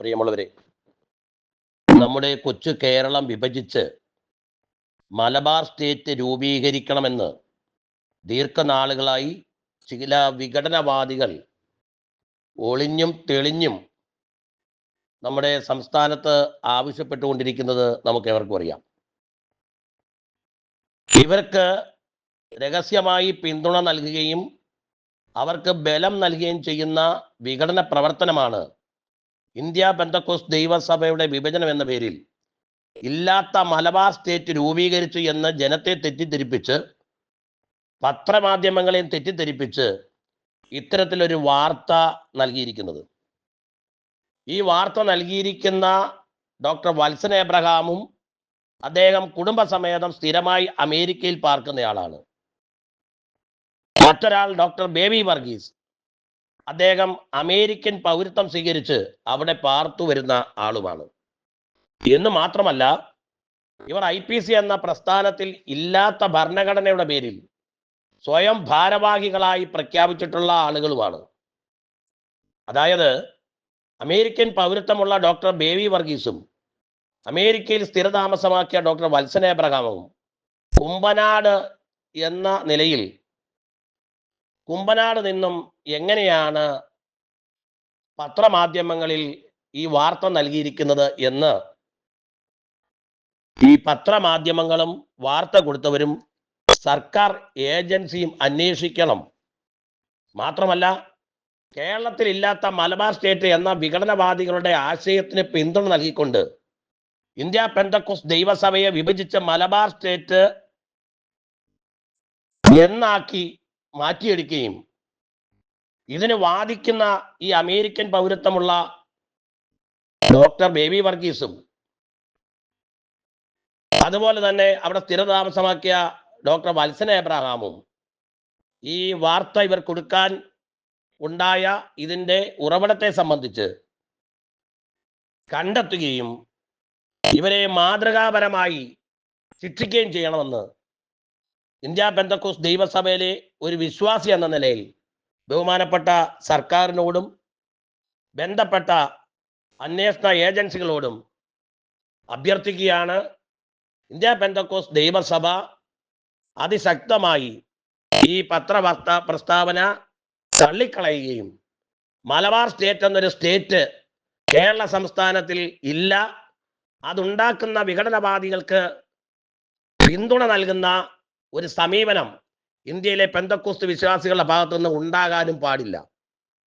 പ്രിയമുള്ളവരെ നമ്മുടെ കൊച്ചു കേരളം വിഭജിച്ച് മലബാർ സ്റ്റേറ്റ് രൂപീകരിക്കണമെന്ന് ദീർഘനാളുകളായി ചില വിഘടനവാദികൾ ഒളിഞ്ഞും തെളിഞ്ഞും നമ്മുടെ സംസ്ഥാനത്ത് ആവശ്യപ്പെട്ടുകൊണ്ടിരിക്കുന്നത് നമുക്ക് എവർക്കും അറിയാം. ഇവർക്ക് രഹസ്യമായി പിന്തുണ നൽകുകയും അവർക്ക് ബലം നൽകുകയും ചെയ്യുന്ന വിഘടന പ്രവർത്തനമാണ് ഇന്ത്യ ബന്ധക്കോസ് ദൈവസഭയുടെ വിഭജനം എന്ന പേരിൽ ഇല്ലാത്ത മലബാർ സ്റ്റേറ്റ് രൂപീകരിച്ചു എന്ന് ജനത്തെ തെറ്റിദ്ധരിപ്പിച്ച് പത്രമാധ്യമങ്ങളെയും തെറ്റിദ്ധരിപ്പിച്ച് ഇത്തരത്തിലൊരു വാർത്ത നൽകിയിരിക്കുന്നത്. ഈ വാർത്ത നൽകിയിരിക്കുന്ന ഡോക്ടർ വത്സൻ എബ്രഹാമും അദ്ദേഹം കുടുംബസമേതം സ്ഥിരമായി അമേരിക്കയിൽ പാർക്കുന്നയാളാണ്. മറ്റൊരാൾ ഡോക്ടർ ബേബി വർഗീസ്. അദ്ദേഹം അമേരിക്കൻ പൗരത്വം സ്വീകരിച്ച് അവിടെ പാർത്തു വരുന്ന ആളുമാണ്. എന്ന് മാത്രമല്ല ഇവർ ഐ പി സി എന്ന പ്രസ്ഥാനത്തിൽ ഇല്ലാത്ത ഭരണഘടനയുടെ പേരിൽ സ്വയം ഭാരവാഹികളായി പ്രഖ്യാപിച്ചിട്ടുള്ള ആളുകളുമാണ്. അതായത് അമേരിക്കൻ പൗരത്വമുള്ള ഡോക്ടർ ബേവി വർഗീസും അമേരിക്കയിൽ സ്ഥിരതാമസമാക്കിയ ഡോക്ടർ വത്സന എബ്രഹാമും കുമ്പനാട് എന്ന നിലയിൽ കുമ്പനാട് നിന്നും എങ്ങനെയാണ് പത്രമാധ്യമങ്ങളിൽ ഈ വാർത്ത നൽകിയിരിക്കുന്നത് എന്ന് ഈ പത്രമാധ്യമങ്ങളും വാർത്ത കൊടുത്തവരും സർക്കാർ ഏജൻസിയും അന്വേഷിക്കണം. മാത്രമല്ല കേരളത്തിൽ ഇല്ലാത്ത മലബാർ സ്റ്റേറ്റ് എന്ന വിഘടനവാദികളുടെ ആശയത്തിന് പിന്തുണ നൽകിക്കൊണ്ട് ഇന്ത്യ പെന്തക്കോസ് ദൈവസഭയെ വിഭജിച്ച മലബാർ സ്റ്റേറ്റ് എന്നാക്കി മാറ്റിയെടുക്കുകയും ഇതിന് വാദിക്കുന്ന ഈ അമേരിക്കൻ പൗരത്വമുള്ള ഡോക്ടർ ബേബി വർഗീസും അതുപോലെ തന്നെ അവിടെ സ്ഥിരതാമസമാക്കിയ ഡോക്ടർ വത്സന എബ്രഹാമും ഈ വാർത്ത ഇവർ കൊടുക്കാൻ ഉണ്ടായ ഇതിന്റെ ഉറവിടത്തെ സംബന്ധിച്ച് കണ്ടെത്തുകയും ഇവരെ മാതൃകാപരമായി ശിക്ഷിക്കുകയും ചെയ്യണമെന്ന് ഇന്ത്യ ബന്ധക്കോസ് ദൈവസഭയിലെ ഒരു വിശ്വാസി എന്ന നിലയിൽ ബഹുമാനപ്പെട്ട സർക്കാരിനോടും ബന്ധപ്പെട്ട അന്വേഷണ ഏജൻസികളോടും അഭ്യർത്ഥിക്കുകയാണ് ഇന്ത്യ ബന്ധക്കോസ് ദൈവസഭ അതിശക്തമായി ഈ പത്രവാർത്ത പ്രസ്താവന തള്ളിക്കളയുകയും മലബാർ സ്റ്റേറ്റ് എന്നൊരു സ്റ്റേറ്റ് കേരള സംസ്ഥാനത്തിൽ ഇല്ല. അതുണ്ടാക്കുന്ന വിഘടനവാദികൾക്ക് പിന്തുണ നൽകുന്ന ഒരു സമീപനം ഇന്ത്യയിലെ പെന്തക്കോസ്ത് വിശ്വാസികളുടെ ഭാഗത്തുനിന്ന് ഉണ്ടാകാനും പാടില്ല.